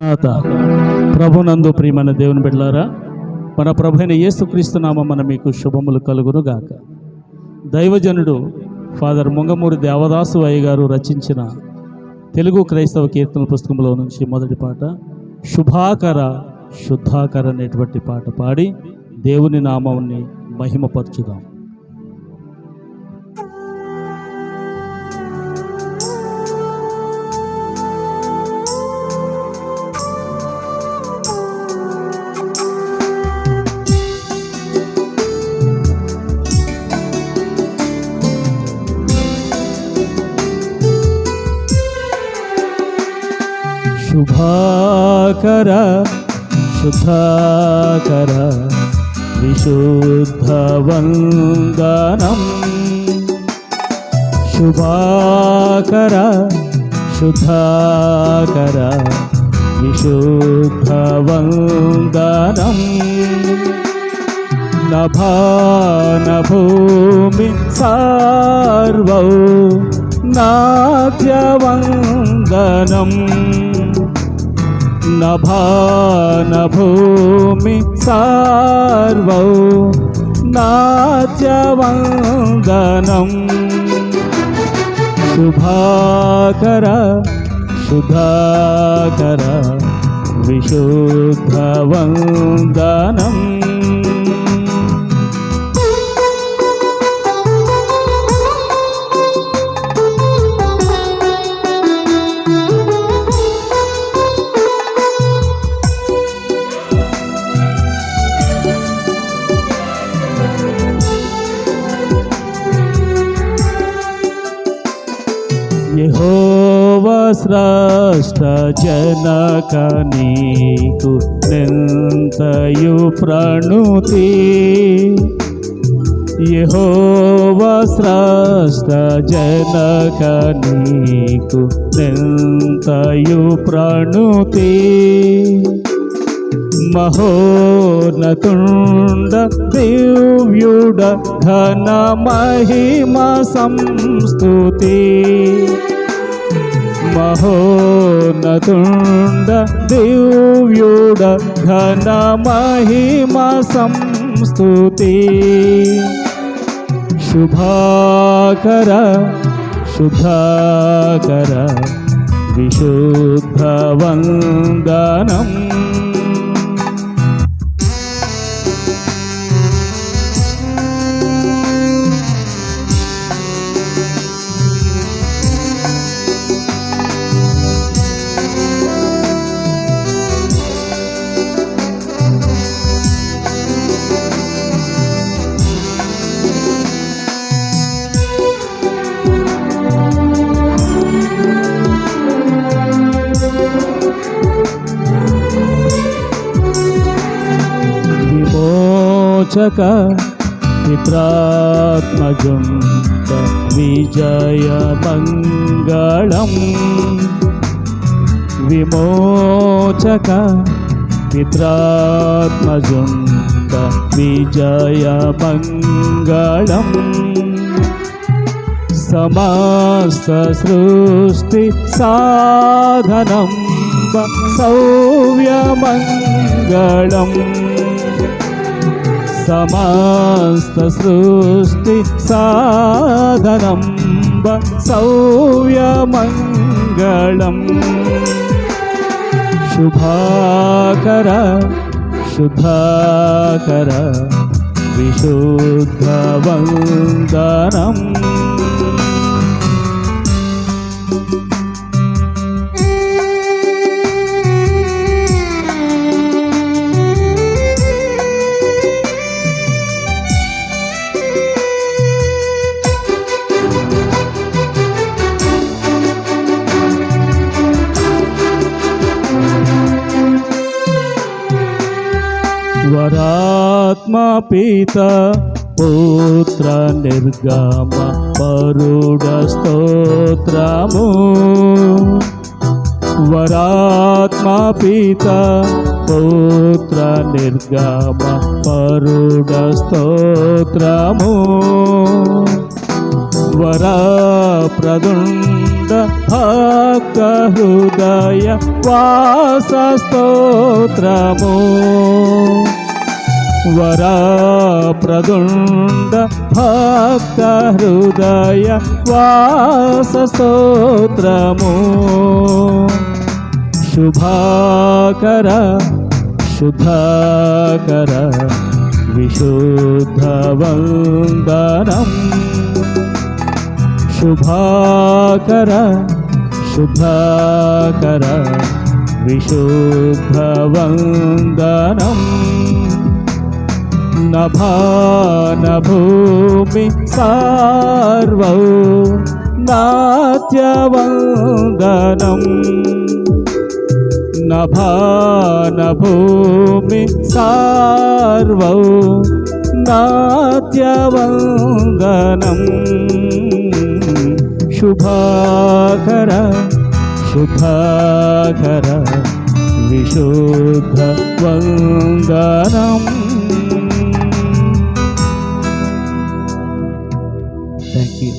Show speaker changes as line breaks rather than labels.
నాత ప్రభునందు ప్రియమైన దేవుని బిడ్డలారా మన ప్రభు అయిన యేసుక్రీస్తు మన మీకు శుభములు కలుగును గాక దైవజనుడు ఫాదర్ ముంగమూరి దేవదాసు అయ్య గారు రచించిన తెలుగు క్రైస్తవ కీర్తన పుస్తకంలో నుంచి మొదటి పాట శుభాకర శుద్ధాకర అనేటువంటి పాట పాడి దేవుని నామాన్ని మహిమపరచుదాం. శుభాకర శుద్ధాకర విశుద్ధవందనం శుభాకర శుద్ధాకర విశుద్ధవందనం నభానభూమి సార్వౌ నాట్యవందనం నభానభూమి సార్వౌ నాట్యవందనం. శుభాకర శుభాకర విశుద్ధవందనం. యహోవ స్రష్ట జనక నీకు నింతయు ప్రణుతి? యహోవ స్రష్ట జనక నీకు నింతయు ప్రణుతి? మహోనతుండ దివ్యుడ ఘన మహిమ సంస్తుతి. మహోనతుండ దివ్యుడ ఘన మహిమ సంస్తుతి. శుభాకర శుభాకర విశుద్ధవందనం రక్షక పిత్రాత్మజుంత విజయ మంగళం విమోచక పిత్రాత్మజుంత విజయ మంగళం సమస్త సృష్టి సాధనం సౌవ్యమంగళం సమస్త సృష్టి సాధనం సౌవ్యమంగళం. శుభాకర ఆత్మా పీత పుత్ర నిర్గమ పరుడ స్తోత్రము. వరాత్మా పీత పుత్ర నిర్గమ పరుడ స్తోత్రము. వరప్రదుండ ప్రదుండ హృదయ వాస భక్త హృదయ వాస స్తోత్రము. శుభాకర శుభాకర విశుద్ధ వందనం శుభాకర శుభాకర విశుద్ధ వందనం నభాన భూమి సార్వౌ నాట్యవందనం నభాన భూమి సార్వౌ నాట్యవందనం శుభాకర శుభాకర విశుద్ధ వందనం até